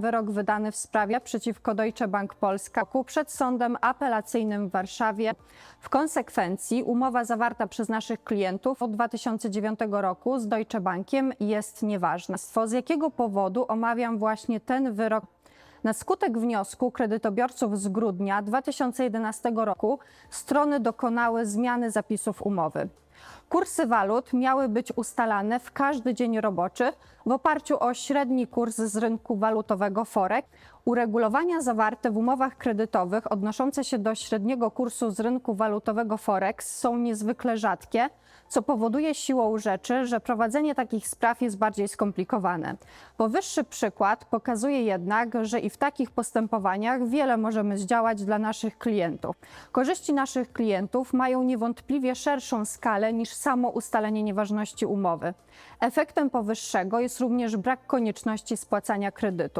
Wyrok wydany w sprawie przeciwko Deutsche Bank Polska przed Sądem Apelacyjnym w Warszawie. W konsekwencji umowa zawarta przez naszych klientów od 2009 roku z Deutsche Bankiem jest nieważna. Z jakiego powodu omawiam właśnie ten wyrok? Na skutek wniosku kredytobiorców z grudnia 2011 roku strony dokonały zmiany zapisów umowy. Kursy walut miały być ustalane w każdy dzień roboczy w oparciu o średni kurs z rynku walutowego Forex. Uregulowania zawarte w umowach kredytowych odnoszące się do średniego kursu z rynku walutowego Forex są niezwykle rzadkie, co powoduje siłą rzeczy, że prowadzenie takich spraw jest bardziej skomplikowane. Powyższy przykład pokazuje jednak, że i w takich postępowaniach wiele możemy zdziałać dla naszych klientów. Korzyści naszych klientów mają niewątpliwie szerszą skalę niż samo ustalenie nieważności umowy. Efektem powyższego jest również brak konieczności spłacania kredytu.